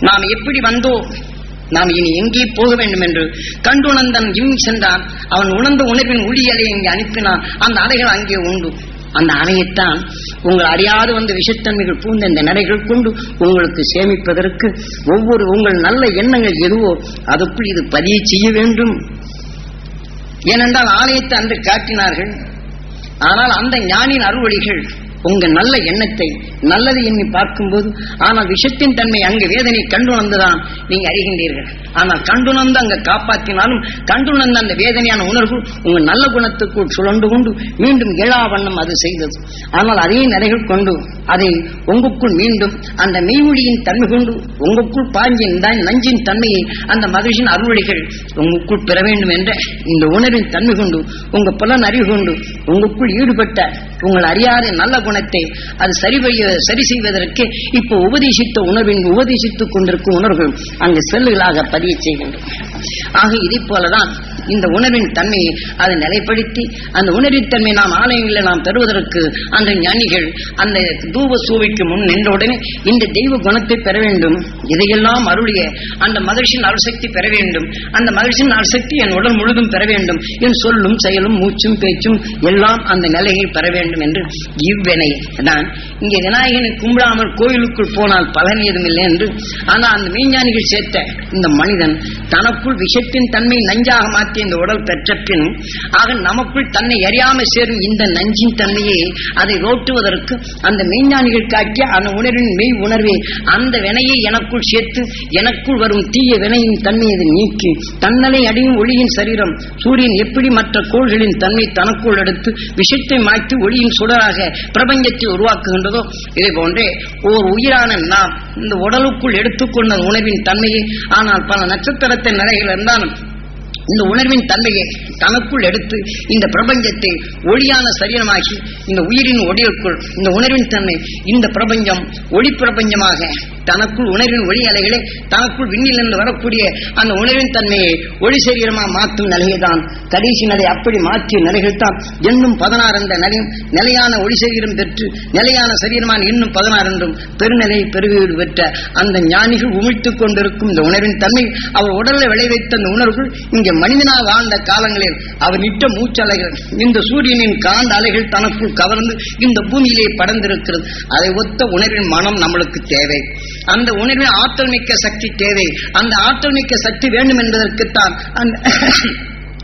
நாம் எப்படி வந்தோம் நாம் இனி எங்கே போக வேண்டும் என்று கண்டுணர்ந்தன் இம் சென்றான். அவன் உணர்ந்த உணர்வின் ஒளியலை இங்கே அனுப்பினான். அந்த அலைகள் அங்கே உண்டு. அந்த அணையைத்தான் உங்கள் அறியாது வந்த விஷத்தன்மைகள் பூந்த இந்த நடைகள் கொண்டு உங்களுக்கு சேமிப்பதற்கு ஒவ்வொரு உங்கள் நல்ல எண்ணங்கள் எதுவோ அதற்குள் இது பதிய செய்ய வேண்டும். ஏனென்றால் ஆலயத்தை அன்று காட்டினார்கள். ஆனால் அந்த ஞானின் அறுவழிகள் உங்க நல்ல எண்ணத்தை நல்லது எண்ணி பார்க்கும்போது ஆனால் விஷத்தின் தன்மை அங்கு வேதனை கண்டுணர்ந்துதான் நீங்க அறிகின்றீர்கள். ஆனால் கண்டுணர்ந்து அங்க காப்பாற்றினாலும் கண்டுணர்ந்த அந்த வேதனையான உணர்வு உங்க நல்ல குணத்துக்குள் சுழண்டு கொண்டு மீண்டும் ஏழா வண்ணம் அது செய்தது. ஆனால் அதே நிலைகள் கொண்டு அதை உங்களுக்குள் மீண்டும் அந்த மெய்மொழியின் தன்மை கொண்டு உங்களுக்குள் பாஞ்சின் தான் நஞ்சின் தன்மையை அந்த மகிழ்ச்சியின் அருள்வழிகள் உங்களுக்குள் பெற வேண்டும் என்ற இந்த உணர்வின் தன்மை கொண்டு உங்க புலன் அறிவு கொண்டு உங்களுக்குள் ஈடுபட்ட உங்கள் அறியாத நல்ல குணத்தை அது சரி சரி செய்வதற்கு இப்போ உபதேசித்த உணர்வின் உபதேசித்துக் கொண்டிருக்கும் உணர்வு அங்கு செல்லுகளாக பதிய செய்கின்றன. ஆக இதை போலதான் இந்த உணர்வின் தன்மையை அதை நிலைப்படுத்தி அந்த உணர்வின் தன்மை நாம் ஆலயங்களில் நாம் பெறுவதற்கு அந்த ஞானிகள் அந்த தூப சூவைக்கு முன் நின்றவுடனே இந்த தெய்வ குணத்தை பெற வேண்டும் இதையெல்லாம் அருளிய அந்த மகிழ்ச்சியின் அருசக்தி பெற வேண்டும் அந்த மகிழ்ச்சியின் அருசக்தி என் உடல் முழுதும் பெற வேண்டும் என் சொல்லும் செயலும் மூச்சும் பேச்சும் எல்லாம் அந்த நிலையை பெற வேண்டும் என்று இவ்வினை தான் இங்கே விநாயகனை கும்பிடாமல் கோயிலுக்குள் போனால் பலன் ஏதும் இல்லை என்று ஆனால் அந்த மெய்ஞானிகள் சேர்த்த இந்த மனிதன் தனக்குள் விஷத்தின் தன்மை நஞ்சாக மாற்றி இந்த உடல் பெற்ற பின் ஆக நமக்குள் தன்னை அறியாமல் சேரும் இந்த நஞ்சின் தன்மையை அதை ரோட்டுவதற்கு அந்த மெய்ஞானிகள் காட்டிய அந்த உணர்வின் மெய் உணர்வை அந்த வினையை எனக்குள் சேர்த்து எனக்குள் வரும் தீய வினையின் தன்மையை நீக்கி தன்னலை அடையும் ஒளியின் சரீரம் சூரியன் எப்படி மற்ற கோள்களின் தன்மை தனக்குள் எடுத்து விஷத்தை மாற்றி ஒளியின் சுடராக பிரபஞ்சத்தை உருவாக்குகின்றதோ இதை போன்றே ஓர் உயிரான நாம் இந்த உடலுக்குள் எடுத்துக்கொண்ட உணவின் தன்மையை ஆனால் பல நட்சத்திரத்தின் நிலைகள் இருந்தாலும் இந்த உணர்வின் தன்மையை தனக்குள் எடுத்து இந்த பிரபஞ்சத்தை ஒளியான சரீரமாகி இந்த உயிரின் ஒளியுக்குள் இந்த உணர்வின் தன்மை இந்த பிரபஞ்சம் ஒளி பிரபஞ்சமாக தனக்குள் உணர்வின் ஒளி அலைகளை தனக்குள் விண்ணிலிருந்து வரக்கூடிய அந்த உணர்வின் தன்மையை ஒளி சரீரமாக மாற்றும் நிலையைதான் கடைசி நிலை. அப்படி மாற்றிய நிலைகள் தான் இன்னும் பதினாறு என்ற நிலையும் நிலையான ஒளி சரீரம் பெற்று நிலையான சரீரமான இன்னும் பதினாறு என்றும் பெருநிலை பெருவீடு பெற்ற அந்த ஞானிகள் உமிழ்த்துக் கொண்டிருக்கும் இந்த உணர்வின் தன்மை அவர் உடலில் விளைவித்த அந்த உணர்வுகள் இங்கே மனிதனாக ஆழ்ந்த காலங்களில் அவர் இட்ட மூச்சலைகள் இந்த சூரியனின் காந்த அலைகள் தனக்குள் கவர்ந்து இந்த பூமியிலே படர்ந்திருக்கிறது. அதை ஒத்த உணர்வின் மனம் நம்மளுக்கு தேவை. அந்த உணர்வின் ஆற்றல் மிக்க சக்தி தேவை. அந்த ஆற்றல் மிக்க சக்தி வேண்டும் என்பதற்குத்தான் அந்த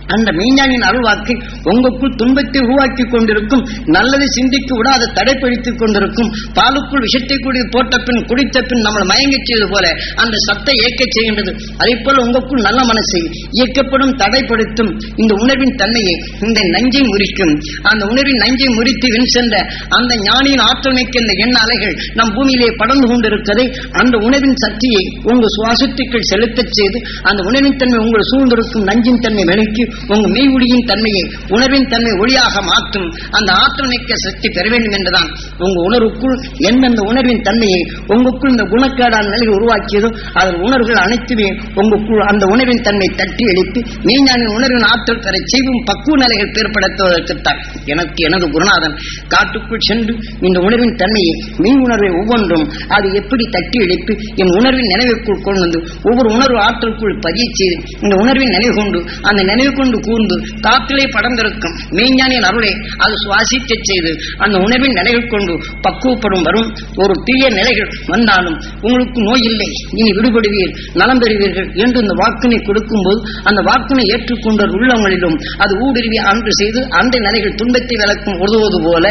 அந்த மெய்ஞானின் அருள்வாக்கு உங்களுக்குள் துன்பத்தை உருவாக்கி கொண்டிருக்கும் நல்லதை சிந்திக்க அதை தடைப்படுத்திக் கொண்டிருக்கும் பாலுக்குள் விஷத்தை கூடி போட்ட பின் குடித்த பின் நம்மளை மயங்க செய்வது போல அந்த சத்தை இயக்கச் செய்கின்றது. அதே போல உங்களுக்குள் நல்ல மனசை இயக்கப்படும் தடைப்படுத்தும் இந்த உணர்வின் தன்மையை இந்த நஞ்சை முறிக்கும். அந்த உணர்வின் நஞ்சை முறித்து வின் சென்ற அந்த ஞானியின் ஆற்றல் மிக்க இந்த எண்ண அலைகள் நம் பூமியிலே படர்ந்து கொண்டிருக்கதை அந்த உணர்வின் சக்தியை உங்கள் சுவாசத்துக்குள் செலுத்தச் செய்து அந்த உணர்வின் தன்மை உங்கள் சூழ்ந்திருக்கும் நஞ்சின் தன்மை விலக்கி உங்க மெய் ஒளியின் தன்மையை உணர்வின் தன்மை ஒளியாக மாற்றும் அந்த ஆற்றல் சக்தி பெற வேண்டும் என்றுதான் உங்க உணர்வுக்குள் எந்தெந்த உணர்வின் தன்மையை உங்களுக்குள் இந்த குணக்கேடான நிலையை உருவாக்கியதோ அதன் உணர்வுகள் அனைத்துமே உங்களுக்குள் அந்த உணர்வின் தன்மை தட்டி எழுப்பி மெய்ஞானின் உணர்வின் ஆற்றல் பெற செய்வும் பக்குவ நிலைகள் பேர்படுத்துவதற்குத்தான் எனக்கு எனது குருநாதன் காட்டுக்குள் சென்று இந்த உணர்வின் தன்மையை மெய் உணர்வை ஒவ்வொன்றும் அது எப்படி தட்டி எழுப்பி என் உணர்வின் நினைவுக்குள் கொண்டு வந்து ஒவ்வொரு உணர்வு ஆற்றலுக்குள் பதிய செய்து இந்த உணர்வின் நினைவு கொண்டு அந்த நினைவுக்குள் கொண்டு கூர்ந்து காத்திலே படர்ந்திருக்கும் மெய்ஞானியின் அருளை அது சுவாசிக்க செய்து அந்த உணவின் நிலைகள் கொண்டு பக்குவப்படும் வரும். ஒரு தீய நிலைகள் வந்தாலும் உங்களுக்கு நோய் இல்லை இனி விடுபடுவீர் நலம் பெறுவீர்கள் என்று இந்த வாக்கினை கொடுக்கும்போது அந்த வாக்கினை ஏற்றுக்கொண்ட உள்ளவங்களிலும் அது ஊடுருவி அன்று செய்து அந்த நிலைகள் துன்பத்தை விளக்கும் உதவுவது போல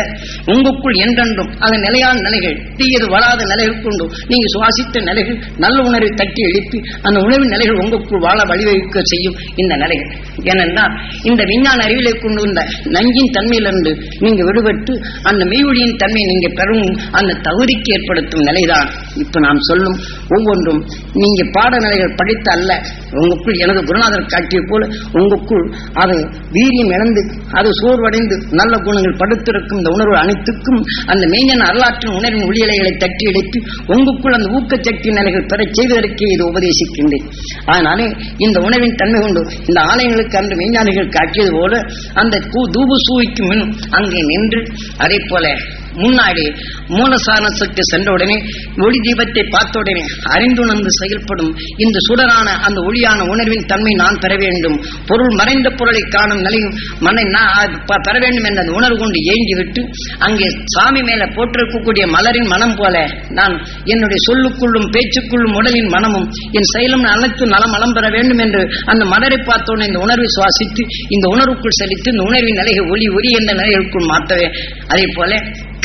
உங்களுக்குள் என்றென்றும் அந்த நிலையான நிலைகள் தீயது வராத நிலைகள் கொண்டு நீங்க சுவாசித்த நிலைகள் நல்ல உணர்வை தட்டி எழுப்பி அந்த உணவின் நிலைகள் உங்களுக்குள் வாழ வழிவகுக்க செய்யும் இந்த நிலைகள் என ஏனென்றால் இந்த விஞ்ஞான அறிவிலை கொண்டு வந்த நஞ்சின் தன்மையிலிருந்து நீங்க விடுபட்டு அந்த மெய்வொழியின் தன்மையை நீங்க பெறும் அந்த தகுதிக்கு ஏற்படுத்தும் நிலைதான் இப்ப நாம் சொல்லும் ஒவ்வொன்றும். நீங்க பாடநிலைகள் படித்த அல்ல உங்களுக்குள் எனது குருநாதர் காட்டிய போல உங்களுக்குள் அது வீரியம் இழந்து அது சோர்வடைந்து நல்ல குணங்கள் படுத்திருக்கும் இந்த உணர்வு அனைத்துக்கும் அந்த மெய்ஞான வரலாற்றின் உணர்வின் ஒளியலைகளை தட்டி எடுத்து உங்களுக்குள் அந்த ஊக்கச்சக்தி நிலைகள் பெற செய்வதற்கே இது உபதேசிக்கின்றேன். அதனாலே இந்த உணவின் தன்மை கொண்டு இந்த ஆலயங்களுக்கு அந்த அன்று மெய்ஞானிகள் காட்டியது போல அந்த தூபு சூவிக்கும் முன் அங்கே நின்று அதே போல முன்னாடி மூலசானத்துக்கு சென்ற உடனே ஒளி தீபத்தை பார்த்த உடனே அறிந்துணர்ந்து செயல்படும் இந்த சுடரான அந்த ஒளியான உணர்வின் தன்மை நான் பெற வேண்டும். பொருள் மறைந்த பொருளை காணும் நிலையும் மனை நான் ப- பெற வேண்டும் என்ற அந்த உணர்வு கொண்டு ஏங்கி விட்டு அங்கே சாமி மேல போட்டிருக்கக்கூடிய மலரின் மனம் போல நான் என்னுடைய சொல்லுக்குள்ளும் பேச்சுக்குள்ளும் உடலின் மனமும் என் செயலும் அனைத்து நலம் மலம் பெற வேண்டும் என்று அந்த மலரை பார்த்தோன்னு இந்த உணர்வை சுவாசித்து இந்த உணர்வுக்குள் செலுத்தி இந்த உணர்வின் நிலையை ஒளி ஒளி என்ற நிலைகளுக்குள் மாற்றவே. அதே போல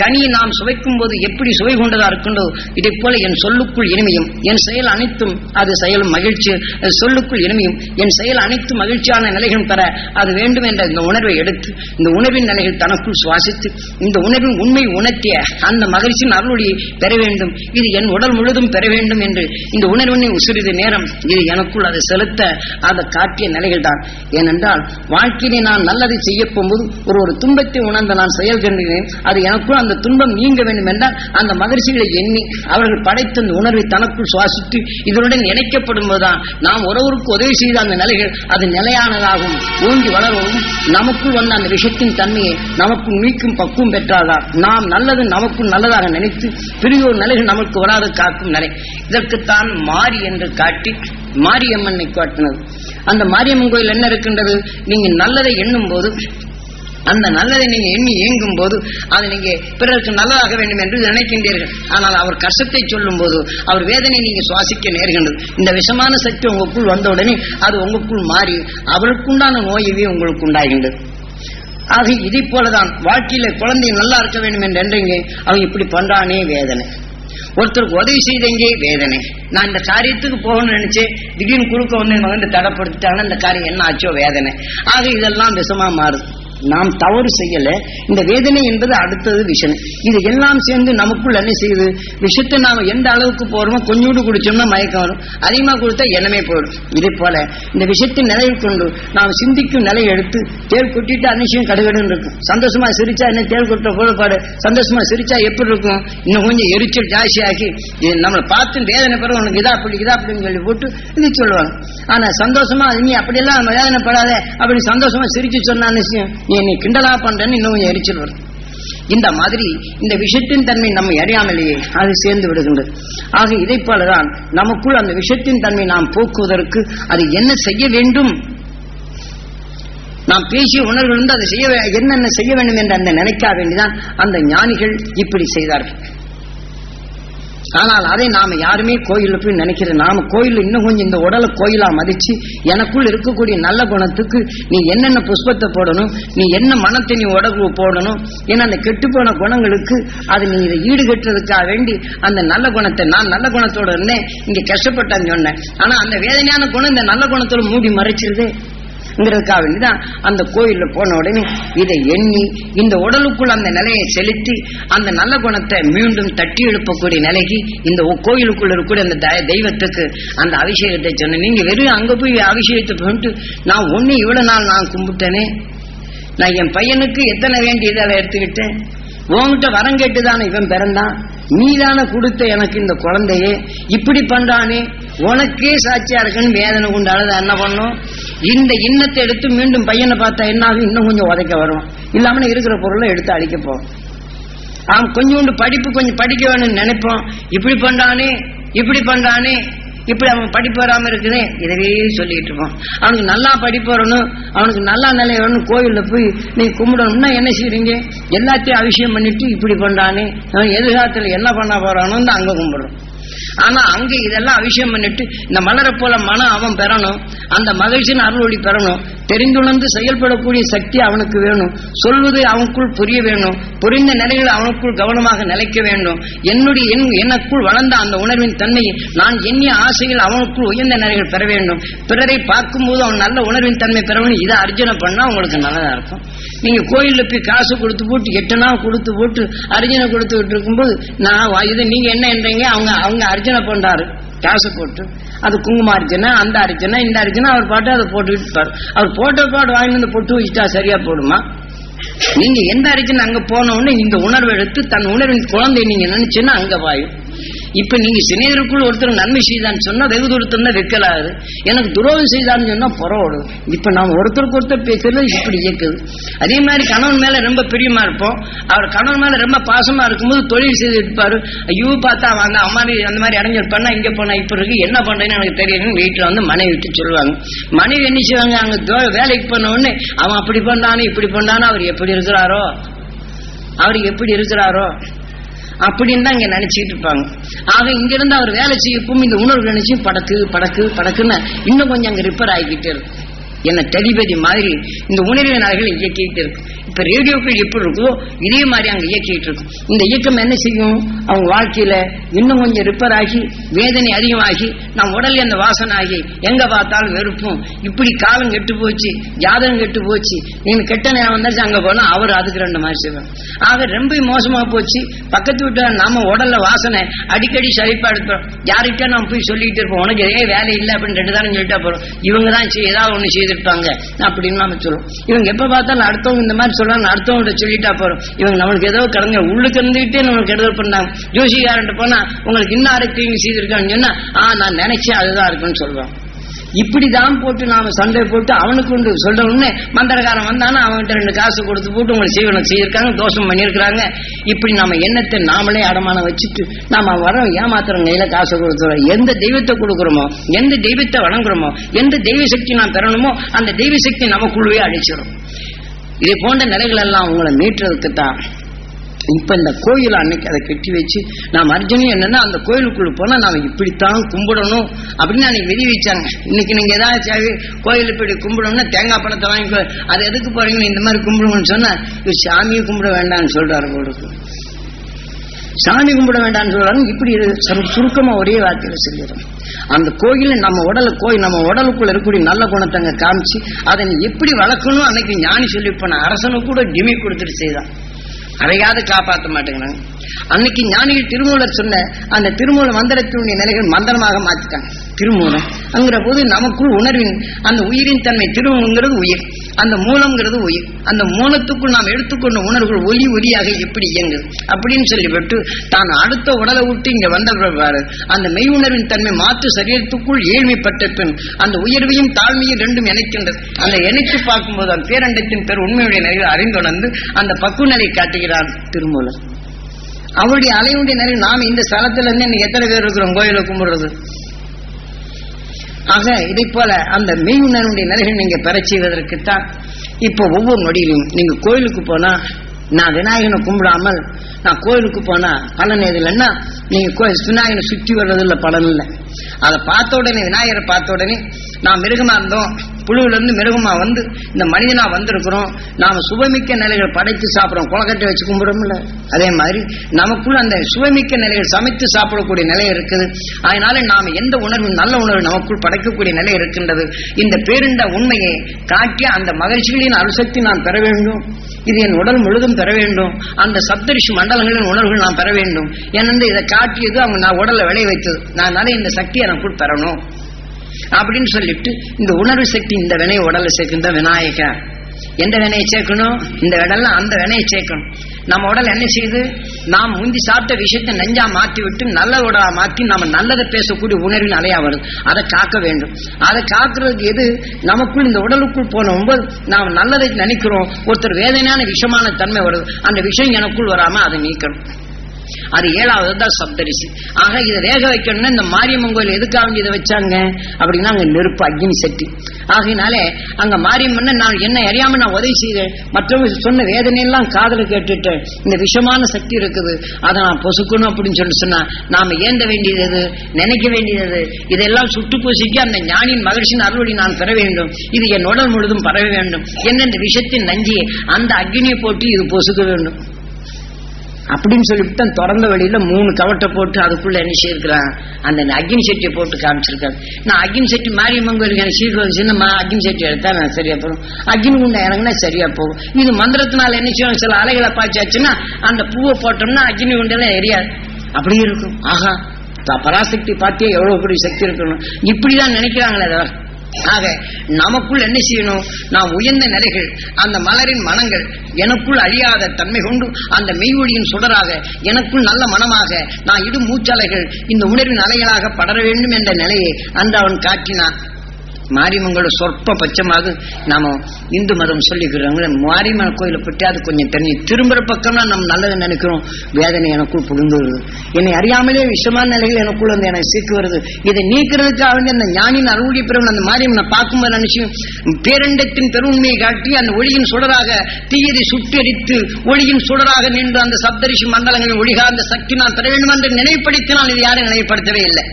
கனியை நாம் சுவைக்கும் போது எப்படி சுவை கொண்டதா இருக்கின்றோ இதை போல என் சொல்லுக்குள் இனிமையும் என் செயல் அனைத்தும் அது செயலும் மகிழ்ச்சி அது சொல்லுக்குள் இனிமையும் என் செயல் அனைத்து மகிழ்ச்சியான நிலைகளும் பெற அது வேண்டும் என்ற இந்த உணர்வை எடுத்து இந்த உணர்வின் நிலைகள் தனக்குள் சுவாசித்து இந்த உணர்வின் உண்மை உணர்த்திய அந்த மகிழ்ச்சியின் அருளொளியை பெற வேண்டும். இது என் உடல் முழுதும் பெற வேண்டும் என்று இந்த உணர்வினை சிறிது நேரம் இது எனக்குள் அதை செலுத்த அதை காட்டிய நிலைகள் தான். ஏனென்றால் வாழ்க்கையிலே நான் நல்லதை செய்ய போகும்போது ஒரு ஒரு துன்பத்தை உணர்ந்து நான் செயல்கின்றேன் அது எனக்குள் அந்த துன்பம் நீங்க வேண்டும் என்றால் அந்த மகிழ்ச்சிகளை எண்ணி அவர்கள் படைத்த அந்த உணர்வை தனக்குள் சுவாசித்து இதனுடன் இணைக்கப்படும் போதுதான் நாம் ஒருவருக்கு உதவி செய்த அந்த நிலைகள் அது நிலையானதாகவும் ஓங்கி வளரவும் நமக்குள் வந்த அந்த விஷயத்தின் தன்மையை நமக்கு மீட்கும் பக்குவம் பெற்றாதான் நாம் நல்லது நமக்குள் நல்லதாக நினைத்து பெரியோர் நிலைகள் நமக்கு வராது காக்கும் நிலை. இதற்குத்தான் மாறி என்று காட்டி மாரியம்மனை காட்டினது. அந்த மாரியம்மன் கோயில் என்ன இருக்கின்றது? நீங்க நல்லதை எண்ணும் போது அந்த நல்லதை நீங்க எண்ணி இயங்கும் போது அதை நீங்க பிறருக்கு நல்லதாக வேண்டும் என்று நினைக்கின்றீர்கள். ஆனால் அவர் கஷ்டத்தை சொல்லும் போது அவர் வேதனை நீங்க சுவாசிக்க நேர்கின்றது. இந்த விஷமான சக்தி உங்களுக்குள் வந்த உடனே அது உங்களுக்குள் மாறி அவருக்குண்டான நோயவே உங்களுக்கு உண்டாகின்றது. ஆக இதை போலதான் வாழ்க்கையில குழந்தை நல்லா இருக்க வேண்டும் என்று என்றீங்க அவன் இப்படி பண்றானே வேதனை. ஒருத்தருக்கு உதவி செய்தங்கே வேதனை. நான் இந்த காரியத்துக்கு போகணும்னு நினைச்சேன் திடீர்னு குறுக்க வந்து இவங்க வந்து தடப்படுத்திட்டாங்கன்னா இந்த காரியம் என்ன ஆச்சோ வேதனை. ஆக இதெல்லாம் விஷமா மாறுது. நாம் தவறு செய்யல. இந்த வேதனை என்பது அடுத்தது விஷயம் இது எல்லாம் சேர்ந்து நமக்குள்ள என்ன செய்யுது? விஷத்தை நாம எந்த அளவுக்கு போறோமோ கொஞ்சோண்டு குடிச்சோம்னா மயக்கம் வரும். அதிகமா கொடுத்தா எண்ணமே போயிடும். இதே போல இந்த விஷயத்தின் நிலையை கொண்டு நாம் சிந்திக்கும் நிலையை எடுத்து தேல் கொட்டிட்டு அன்னிஷயம் கடுகடுன்னு இருக்கும். சந்தோஷமா சிரிச்சா என்ன தேல் கொட்ட போலப்பாடு சந்தோஷமா சிரிச்சா எப்படி இருக்கும்? இன்னும் கொஞ்சம் எரிச்சல் ஜாஸ்தியாக்கி நம்மளை பார்த்து வேதனை பெற உனக்கு இதா அப்படி இதா அப்படின்னு சொல்லி போட்டு இது சொல்லுவாங்க. ஆனா சந்தோஷமா நீ அப்படியெல்லாம் வேதனைப்படாத. அப்படி சந்தோஷமா சிரிச்சு சொன்ன விஷயம் நீ கிண்டலா பண்றேன்னு இன்னும் எரிச்சல் வரும் இந்த மாதிரி இந்த விஷயத்தின் தன்மை நம்ம அறியாமலேயே அது சேர்ந்து விடுகின்றது. ஆக இதை போலதான் நமக்குள் அந்த விஷயத்தின் தன்மை நாம் போக்குவதற்கு அது என்ன செய்ய வேண்டும்? நாம் பேசிய உணர்வு இருந்து அதை செய்ய என்னென்ன செய்ய வேண்டும் என்று அந்த நினைக்க வேண்டிதான் அந்த ஞானிகள் இப்படி செய்தார்கள். ஆனால் அதை நாம யாருமே கோயில்ல போய் நினைக்கிற நாம கோயில் இன்னும் கொஞ்சம் இந்த உடலை கோயிலா மதிச்சு எனக்குள் இருக்கக்கூடிய நல்ல குணத்துக்கு நீ என்னென்ன புஷ்பத்தை போடணும் நீ என்ன மனத்தை நீ உடம்பு போடணும் ஏன்னா அந்த கெட்டுப்போன குணங்களுக்கு அது நீ இதை ஈடுகட்டுறதுக்காக வேண்டி அந்த நல்ல குணத்தை நான் நல்ல குணத்தோட இருந்தேன் இங்க கஷ்டப்பட்டேன்னு சொன்னேன். ஆனா அந்த வேதனையான குணம் இந்த நல்ல குணத்தோட மூடி மறைச்சிருதே. ங்கிறதுக்காக வேண்டிதான். அந்த கோயில்ல போன உடனே இதை எண்ணி இந்த உடலுக்குள் அந்த நிலையை செலுத்தி அந்த நல்ல குணத்தை மீண்டும் தட்டி எழுப்பக்கூடிய நிலைக்கு இந்த கோயிலுக்குள்ள இருக்கக்கூடிய அந்த த- தெய்வத்துக்கு அந்த அபிஷேகத்தை சொன்னேன். நீங்க வெறும் அங்க போய் அபிஷேகத்தை பண்ணிட்டு நான் ஒண்ணு இவ்வளவு நாள் நான் கும்பிட்டேனே. நான் என் பையனுக்கு எத்தனை வேண்டியதை அதை எடுத்துக்கிட்டேன். உன்கிட்ட வரம் கேட்டுதானே இவன் பிறந்தான். நீதான கொடுத்த எனக்கு இந்த குழந்தையே. இப்படி பண்றானே. உனக்கே சாட்சியா இருக்குன்னு வேதனை கொண்டு அழுத என்ன பண்ணும்? இந்த இன்னத்தை எடுத்து மீண்டும் பையனை பார்த்தா என்ன ஆகும் இன்னும் கொஞ்சம் உதைக்க வரும். இல்லாம இருக்கிற பொருளை எடுத்து அழிக்கப்போம் ஆம் அவன் கொஞ்சோண்டு படிப்பு கொஞ்சம் படிக்க வேணும்னு நினைப்போம். இப்படி பண்றானே இப்படி பண்றானே இப்படி அவன் படிப்பு வராம இருக்குதே இதவே சொல்லிட்டு இருப்பான் அவனுக்கு நல்லா படிப்பு வரணும் அவனுக்கு நல்லா நிலை வரணும் கோயில்ல போய் நீ கும்பிடணும்னா என்ன செய்றீங்க? எல்லாத்தையும் அபிஷேகம் பண்ணிட்டு இப்படி பண்றானே. அவன் எதிர்காலத்துல என்ன பண்ண போறானோ அங்க கும்பிடுறோம். ஆனா அங்க இதெல்லாம் அபிஷேகம் பண்ணிட்டு இந்த மலரை போல மனம் அவன் பெறணும் அந்த மகிழ்ச்சின்னு அருள் ஒளி பெறணும் தெரிந்துணர்ந்து செயல்படக்கூடிய சக்தி அவனுக்கு வேணும். சொல்வது அவனுக்குள் புரிய வேணும். புரிந்த நிலையில் அவனுக்குள் கவனமாக நிலைக்க வேண்டும். என்னுடைய என் எனக்குள் வளர்ந்த அந்த உணர்வின் தன்மையை நான் எண்ணிய ஆசையில் அவனுக்குள் உயர்ந்த நிலைகள் பெற வேண்டும். பிறரை பார்க்கும்போது அவன் நல்ல உணர்வின் தன்மை பெறவனும் இதை அர்ஜனை பண்ணா உங்களுக்கு நல்லதா இருக்கும். நீங்க கோயிலில் போய் காசு கொடுத்து போட்டு எட்டனா கொடுத்து போட்டு அர்ஜனை கொடுத்துட்டு இருக்கும்போது நான் இதை இது நீங்க என்ன என்றீங்க? அவங்க அவங்க அர்ஜனை பண்றாரு. காசு போட்டு அது குங்குமம் அர்ச்சனை அந்த அர்ச்சனை இந்த அர்ச்சனை அவர் பாட்டு அதை போட்டுக்கிட்டு இருப்பாரு அவர் போட்ட பாட்டு வாங்கி வந்து பொட்டு வச்சுட்டா சரியா போடுமா? நீங்க எந்த அர்ச்சனை அங்க போன உடனே இந்த உணர்வு எடுத்து தன் உணர்வின் குழந்தை நீங்க நினைச்சுன்னா அங்க வாயும் இப்ப நீங்க சிநேகருக்குள் ஒருத்தர் நன்மை செய்தான்னு சொன்னா வெகு தூரத்துல வைக்கலாது. எனக்கு துரோகம் செய்தான்னு சொன்னா புறவோடு. இப்ப நாம் ஒருத்தருக்கு ஒருத்தர் பேசுறது இப்படி இயக்குது அதே மாதிரி கணவன் மேல ரொம்ப பிரியமா இருப்போம். அவர் கணவன் மேல ரொம்ப பாசமா இருக்கும்போது தொழில் செய்து இருப்பாரு. ஐயோ பார்த்தா வாங்க அம்மா அந்த மாதிரி அடைஞ்சிருப்பானா இங்க போனா இப்ப இருக்கு என்ன பண்றேன்னு எனக்கு தெரியும் வீட்டுல வந்து மனைவி விட்டு சொல்லுவாங்க. மனைவி என்ன செய்வாங்க? அங்க வேலைக்கு போனவொடனே உடனே அவன் அப்படி பண்ணானு இப்படி பண்ணானு அவர் எப்படி இருக்கிறாரோ? அவர் எப்படி இருக்கிறாரோ? அப்படின்னு தான் இங்க நினைச்சிட்டு இருப்பாங்க. ஆக இங்கிருந்து அவர் வேலை செய்யப்போம் இந்த உணர்வு நினைச்சு படக்கு படக்கு படக்குன்னு இன்னும் கொஞ்சம் அங்க ரிப்பேர் ஆகிக்கிட்டே இருக்கு. என்ன தெளிபதி மாதிரி இந்த உணர்வின் அலைகள் இயக்கிட்டு இருக்கு. இப்ப ரேடியோக்கள் எப்படி இருக்கோ இதே மாதிரி அங்க இயக்கிட்டு இருக்கும் இந்த இயக்கம் என்ன செய்யும்? அவங்க வாழ்க்கையில இன்னும் கொஞ்சம் ரிப்பேர் ஆகி வேதனை அதிகமாகி நம் உடல் அந்த வாசனை ஆகி எங்க பார்த்தாலும் வெறுப்பும். இப்படி காலம் கெட்டு போச்சு ஜாதகம் கெட்டு போச்சு. நீங்க கெட்ட நேரம் வந்தாச்சு அங்க போனா அவர் அதுக்கு ரெண்டு மாதிரி செய்வோம் ஆக ரொம்ப மோசமா போச்சு. பக்கத்து விட்டு நம்ம உடல்ல வாசனை அடிக்கடி சளிப்பா யாருக்கிட்ட நம்ம போய் சொல்லிட்டு இருப்போம். உனக்கு ஏ வேலை இல்லை அப்படின்னு ரெண்டு தானே சொல்லிட்டா போறோம். இவங்க தான் ஏதாவது ஒண்ணு செய்திருப்பாங்க. அப்படின்னு நம்ம சொல்லுவோம். இவங்க எப்ப பார்த்தாலும் அடுத்தவங்க இந்த மாதிரி சொல்றாங்க அர்த்தம் சொல்லிட்டா போறோம். இவங்க நம்மளுக்கு ஏதோ கடந்த உள்ளுக்கு இருந்துகிட்டே நம்மளுக்கு கெடுதல் பண்ணாங்க. ஜோசிகாரன்ட்டு போனா உங்களுக்கு இன்னும் ஆரோக்கியம் செய்திருக்கான்னு சொன்னா ஆ நான் நினைச்சேன் அதுதான் இருக்குன்னு சொல்றோம் இப்படிதான் போட்டு நாம சண்டை போட்டு அவனுக்கு உண்டு சொல்ற உடனே மந்திரக்காரன் வந்தானா அவன்கிட்ட ரெண்டு காசு கொடுத்து போட்டு உங்களுக்கு சீவனம் செய்திருக்காங்க தோஷம் பண்ணியிருக்கிறாங்க. இப்படி நம்ம எண்ணத்தை நாமளே அடமானம் வச்சுட்டு நாம வரோம் ஏமாத்துறோம் கையில காசு கொடுத்துறோம் எந்த தெய்வத்தை கொடுக்குறோமோ எந்த தெய்வத்தை வணங்குறோமோ எந்த தெய்வ சக்தி நாம் பெறணுமோ அந்த தெய்வ சக்தி நமக்குள்ளவே அழிச்சிடும் இதே போன்ற நிலைகள் எல்லாம் உங்களை மீட்டுறதுக்கு தான் இப்ப இந்த கோயில் அன்னைக்கு அதை கட்டி வச்சு நாம் அர்ஜுனும் என்னன்னா அந்த கோயிலுக்குள்ள போனா நாம இப்படித்தான் கும்பிடணும் அப்படின்னு அன்னைக்கு விதி வச்சாங்க. இன்னைக்கு நீங்க ஏதாச்சும் கோயில் இப்படி கும்பிடணும்னா தேங்காய் பழத்தை வாங்கி அது எதுக்கு போறீங்கன்னு இந்த மாதிரி கும்பிடுங்கன்னு சொன்னா இவர் சாமியை கும்பிட வேண்டாம்னு சொல்றாரு உங்களுக்கு சாமி கும்பிட வேண்டாம்னு சொல்றாங்க இப்படி சுருக்கமா ஒரே வார்த்தையில சொல்லிடுறோம். அந்த கோயில் நம்ம உடல கோயில் நம்ம உடலுக்குள்ள இருக்கக்கூடிய நல்ல குணத்தங்க காமிச்சு அதை எப்படி வளர்க்கணும்? அன்னைக்கு ஞானி சொல்லி போன அரசனு கூட டிமி கொடுத்துட்டு செய்தான். அதையாவது காப்பாற்ற மாட்டேங்கிறாங்க அன்னைக்கு ஞானிகள் திருமூலர் சொன்ன அந்த திருமூல மந்திரத்தினுடைய நிலைகள் மந்திரமாக மாத்திட்டாங்க. திருமூலம். அங்கிற போது நமக்குள் உணர்வின் அந்த உயிரின் தன்மை திருமங்கிறது உயிர். அந்த மூலம்ங்கிறது உயிர் அந்த மூலத்துக்குள் நாம் எடுத்துக்கொண்ட உணர்வுகள் ஒலி ஒலியாக எப்படி இயங்குது? அப்படின்னு சொல்லிவிட்டு தான் அடுத்த உடலை விட்டு இங்க வந்த பிறகு அந்த மெய் உணர்வின் தன்மை மாற்று சரீரத்துக்குள் ஏழ்மைப்பட்ட பின் அந்த உயர்வையும் தாழ்மையும் ரெண்டும் இணைக்கின்றது. அந்த இணைத்து பார்க்கும்போது அந்த பேரண்டத்தின் பேர் உண்மையுடைய நிலையில் அறிந்துணர்ந்து அந்த பக்குவ காட்டுகிறார் காட்டுகிறான் திருமூலர். அவருடைய அலையுடைய நிலை நாம் இந்த ஸ்தலத்துல இருந்து இன்னைக்கு எத்தனை பேர் இருக்கிறோம்? கோயிலை கும்பிடுறது. ஆக இதை போல அந்த மெய் நிலைகள் நீங்க பெற செய்வதற்குத்தான் இப்போ ஒவ்வொரு நொடியிலும் நீங்க கோயிலுக்கு போனா நான் விநாயகனை கும்பிடாமல் நான் கோயிலுக்கு போனா பலன் எது இல்லைன்னா நீங்க கோயில் விநாயகனை சுற்றி வர்றதுல பலன் இல்லை. அதை பார்த்த உடனே விநாயகரை பார்த்த உடனே நான் மிருகமா இருந்தோம் புழுவிலிருந்து மிருகமா வந்து இந்த மனிதனா வந்திருக்கிறோம். நாம சுபமிக்க நிலைகள் படைத்து சாப்பிட்றோம். குளக்கட்டை வச்சு கும்பிடுறோம்ல. அதே மாதிரி நமக்குள்ள அந்த சுபமிக்க நிலைகள் சமைத்து சாப்பிடக்கூடிய நிலை இருக்குது. அதனால நாம எந்த உணர்வு நல்ல உணர்வு நமக்குள் படைக்கக்கூடிய நிலை இருக்கின்றது. இந்த பேருண்ட உண்மையை காட்டிய அந்த மகிழ்ச்சிகளின் அருசக்தி நான் பெற வேண்டும். இது என் உடல் முழுதும் பெற வேண்டும். அந்த சப்தரிஷி மண்டலங்களின் உணர்வுகள் நான் பெற வேண்டும். ஏனென்று இதை காட்டியது அவங்க நான் உடலை விளைய வைத்தது நான் இந்த சக்தியை நமக்குள் பெறணும். அப்படின்னு சொல்லிட்டு இந்த உணர்வு சக்தி இந்த வினை உடல்ல சேர்க்குந்தா விநாயகா. எந்த வினையை சேர்க்கணும்? இந்த விடல்ல அந்த வினையை சேர்க்கணும். நம்ம உடல் என்ன செய்யுது? நாம் முந்தி சாப்பிட்ட விஷயத்தை நெஞ்சா மாற்றி விட்டு நல்ல உடலா மாற்றி நம்ம நல்லதை பேசக்கூடிய உணர்வு அலையா வருது. அதை காக்க வேண்டும். அதை காக்குறதுக்கு எது? நமக்குள் இந்த உடலுக்குள் போனபோது நாம் நல்லதை நினைக்கிறோம். ஒருத்தர் வேதனையான விஷமான தன்மை வருது. அந்த விஷயம் எனக்குள் வராம அதை நீக்கணும். அது ஏழாவது தான் சப்தரிசி. ஆக இதை வேக வைக்கணும்னா இந்த மாரியம்மன் கோயில் எதுக்காக இதை வச்சாங்க? அப்படின்னா அங்க நெருப்பு அக்னி சக்தி ஆகையினாலே அங்க மாரியம்மன் நான் என்ன அறியாம நான் உதவி செய்தேன். மற்றவங்க சொன்ன வேதனையெல்லாம் காதல கேட்டுட்டேன். இந்த விஷமான சக்தி இருக்குது. அதை நான் பொசுக்கணும் அப்படின்னு சொல்லி சொன்னா நாம ஏந்த வேண்டியது நினைக்க வேண்டியது இதெல்லாம் சுட்டு பூசிக்கு அந்த ஞானியின் மகிழ்ச்சியின் அருள்வழி நான் பெற வேண்டும். இது என் உடல் முழுதும் பரவ வேண்டும். என்ன இந்த விஷத்தின் நஞ்சி அந்த அக்னியை போட்டு இது பொசுக்க வேண்டும். அப்படின்னு சொல்லிட்டு தான் திறந்த வழியில மூணு கவட்டை போட்டு அதுக்குள்ள என்ன செய்யிருக்கிறான் அந்த அக்னி சட்டியை போட்டு காமிச்சிருக்காரு. நான் அக்னி சட்டி மாரியம்மன் கோயிலுக்கு எனக்கு சீக்கிரம் வந்துச்சுன்னா அக்னி சட்டி எடுத்தா நான் சரியா போகும். அக்னி குண்டை இறங்கினா சரியா போகும். இது மந்திரத்தினால என்ன செய்யணும் சில அலைகளை பாய்ச்சாச்சுன்னா அந்த பூவை போட்டோம்னா அக்னி குண்டெல்லாம் எரியாது. அப்படி இருக்கும். ஆஹா பராசக்தி பார்த்தே எவ்வளவு பெரிய சக்தி இருக்கணும்? இப்படிதான் நினைக்கிறாங்களே தவிர. ஆக நமக்குள் என்ன செய்யணும்? நாம் உயர்ந்த நிலைகள் அந்த மலரின் மனங்கள் எனக்குள் அழியாத தன்மை கொண்டு அந்த மெய்வொழியின் சுடராக எனக்குள் நல்ல மனமாக நான் இடும் மூச்சலைகள் இந்த உணர்வின் அலைகளாக படர வேண்டும் என்ற நிலையை அந்த அவன் காட்டினான் மாரியம்மங்களோட சொற்ப பட்சமாக நாம இந்து மதம் சொல்லிக்கிறோங்க மாரியம்மன் கோயிலை பற்றி அது கொஞ்சம் தெரிஞ்சு திரும்புற பக்கம்னா நம்ம நல்லது நினைக்கிறோம். வேதனை எனக்குள் புகுந்து வருது. என்னை அறியாமலே விஷமான நிலைகள் எனக்குள் வந்து எனக்கு சீக்கு வருது. இதை நீக்கிறதுக்காக வேண்டி அந்த ஞானின் அருள்கி பிறகு அந்த மாரியம்மனை பார்க்கும்போது நினைச்சு பேரண்டத்தின் பெருண்மையை காட்டி அந்த ஒளியின் சுடராக தீயதை சுட்டெரித்து ஒளியின் சுடராக நின்று அந்த சப்தரிஷி மண்டலங்களின் ஒளிகா அந்த சக்தி நான் பெற வேண்டும் என்று நினைப்படுத்தினால் இது யாரும் நினைப்படுத்தவே இல்லை.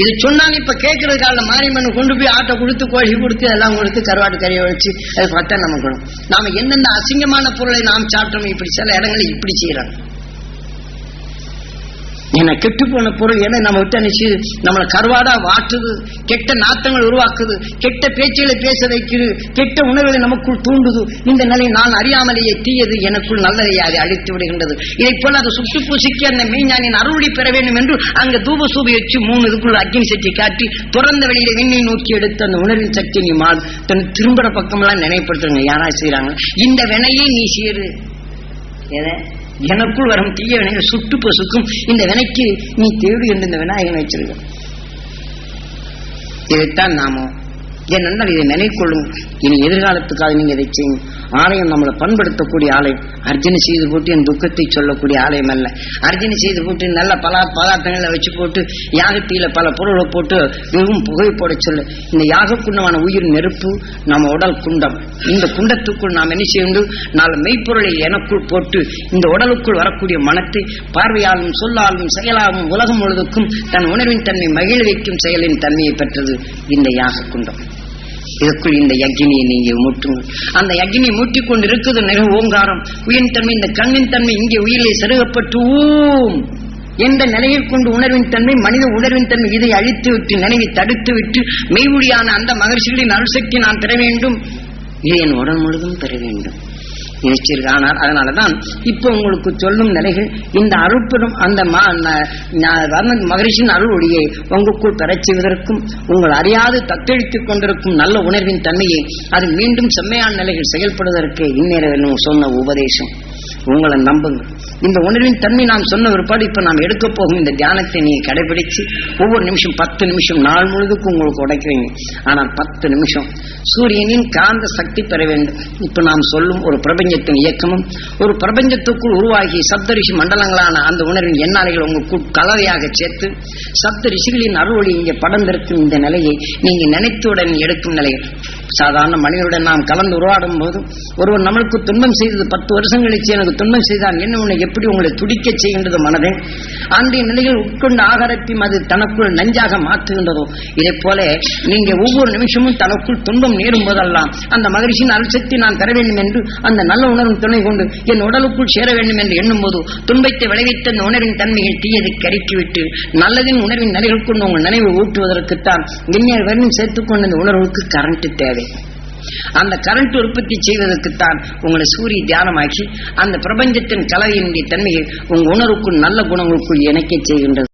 இது சொன்னாங்க இப்ப கேட்கறதுக்காக மாரியம்மன் கொண்டு போய் ஆட்டை கொடுத்து கோழி கொடுத்து எல்லாம் கொடுத்து கருவாட்டு கறியை வச்சு அது பார்த்தா நமக்கு நாம என்னென்ன அசிங்கமான பொருளை நாம் சாப்பிட்டோம் இப்படி சில இடங்களில் இப்படி செய்யறாங்க ஏன்னா கெட்டு போன பொருள் ஏன்னா நம்ம விட்டு அனுச்சு நம்மளை கருவாடா வாட்டுது கெட்ட நாத்தங்கள் உருவாக்குது கெட்ட பேச்சுகளை பேச வைக்குது கெட்ட உணர்வுகளை நமக்குள் தூண்டுது. இந்த நிலை நான் அறியாமலேயே தீயது எனக்குள் நல்லதையே அதை அழித்து விடுகின்றது. இதை போல அதை சுட்டு பூசிக்கு அந்த மெய்ஞானின் அருளி பெற வேண்டும் என்று அங்கு தூப சூபி வச்சு மூணு இதுக்குள்ள அக்னி சக்தி காட்டி திறந்த வெளியில விண்ணை நோக்கி எடுத்து அந்த உணர்வின் சக்தி நீ மாறு தன் திரும்புற பக்கமெல்லாம் நினைப்படுத்துங்க யாரா செய்யறாங்க இந்த வினையை நீ சேரு. எதை? எனக்குள் வரும் தீய வினைகள் சுட்டு பசுக்கும். இந்த வினைக்கு நீ தேடு என்று இந்த விநாயகன் வச்சிருக்க இதைத்தான் நாமோ என் நண்பர் இதை நினைக்கொள்ளும். இனி எதிர்காலத்துக்காக நீங்க இதை செய்யும். ஆலயம் நம்மளை பண்படுத்தக்கூடிய ஆலயம். அர்ஜுன செய்து போட்டு என் துக்கத்தை சொல்லக்கூடிய ஆலயம் அல்ல. அர்ஜுன செய்து போட்டு நல்ல பல பதார்த்தங்களை வச்சு போட்டு யாகத்தில பல பொருளை போட்டு வெறும் புகை போட சொல்லு. இந்த யாக குண்டமான உயிர் நெருப்பு நம்ம உடல் குண்டம். இந்த குண்டத்துக்குள் நாம் என்ன செய்யணும் நாலு மெய்ப்பொருளை எனக்குள் போட்டு இந்த உடலுக்குள் வரக்கூடிய மனத்தை பார்வையாலும் சொல்லாலும் செயலாலும் உலகம் முழுவதுக்கும் தன் உணர்வின் தன்மை மகிழ்விக்கும் செயலின் தன்மையை பெற்றது இந்த யாக குண்டம் இதற்குள் இந்த யக்னியை நீங்க மூட்டுங்கள் அந்த யக்னி மூட்டிக் கொண்டு இருக்குது நிற ஓங்காரம். உயிரின் தன்மை இந்த கண்ணின் தன்மை இங்கே உயிரிலே செருகப்பட்டு ஊம் எந்த நிலையில் கொண்டு உணர்வின் தன்மை மனித உணர்வின் தன்மை இதை அழித்து விட்டு நினைவை தடுத்து விட்டு மெய்வொழியான அந்த மகிழ்ச்சிகளின் அருசக்தி நான் பெற வேண்டும். இது என் உடல் முழுதும் பெற வேண்டும்? நினைச்சிருக்கு ஆனால் அதனாலதான் இப்ப உங்களுக்கு சொல்லும் நிலைகள் இந்த அருட்பெரும் அந்த மகரிஷின் அருள் ஒளியை உங்களுக்குள் பெறச் செய்வதற்கும் உங்கள் அறியாது தத்தெழுத்துக் கொண்டிருக்கும் நல்ல உணர்வின் தன்மையை அது மீண்டும் செம்மையான நிலைகள் செயல்படுவதற்கு இந்நேரம் சொன்ன உபதேசம். உங்களை நம்புங்க. இந்த உணர்வின் தன்மை நாம் சொன்ன ஒருபாடு இப்ப நாம் எடுக்க போகும் இந்த தியானத்தை நீங்க கடைபிடிச்சு ஒவ்வொரு நிமிஷம் பத்து நிமிஷம் நாள் முழுதுக்கும் உங்களுக்கு உடைக்கிறீங்க. ஆனால் பத்து நிமிஷம் சூரியனின் காந்த சக்தி பெற வேண்டும். இப்ப நாம் சொல்லும் ஒரு பிரபஞ்சத்தின் இயக்கமும் ஒரு பிரபஞ்சத்துக்குள் உருவாகி சப்த ரிஷி மண்டலங்களான அந்த உணர்வின் எண்ணாளிகள் உங்களுக்கு கலவையாக சேர்த்து சப்த ரிஷிகளின் அருள்வழி இங்கே படர்ந்திருக்கும் இந்த நிலையை நீங்க நினைத்துடன் எடுக்கும் நிலை. சாதாரண மனிதனுடன் நாம் கலந்து உருவாடும் போது ஒருவர் நம்மளுக்கு துன்பம் செய்தது பத்து வருஷம் கழிச்சு எனக்கு துன்பம் செய்தான். என்ன உன்னை எப்படி உங்களை துடிக்க செய்கின்றது மனதை? அன்றைய நிலையில் உட்கொண்ட ஆகாரத்தையும் அது தனக்குள் நஞ்சாக மாற்றுகின்றதோ? இதை போல நீங்க ஒவ்வொரு நிமிஷமும் தனக்குள் துன்பம் நேரும் போதெல்லாம் அந்த மகிழ்ச்சியின் அல்சக்தி நான் பெற வேண்டும் என்று அந்த நல்ல உணர்வு துணை கொண்டு என் உடலுக்குள் சேர வேண்டும் என்று எண்ணும் போது துன்பத்தை விளைவித்த அந்த உணர்வின் தன்மையை தீயதை கருக்கிவிட்டு நல்லதின் உணர்வின் நிலைகள் கொண்டு உங்கள் நினைவு ஊட்டுவதற்குத்தான் விஞ்ஞான வரையும் இந்த அந்த உணர்வுக்கு கரண்ட் தேவை. அந்த கரண்ட் உற்பத்தி செய்வதற்குத்தான் உங்களை சூரிய தியானமாக்கி அந்த பிரபஞ்சத்தின் கலவையினுடைய தன்மையை உங்கள் உணர்வுக்குள் நல்ல குணங்களுக்குள் இணைக்க செய்கின்றது.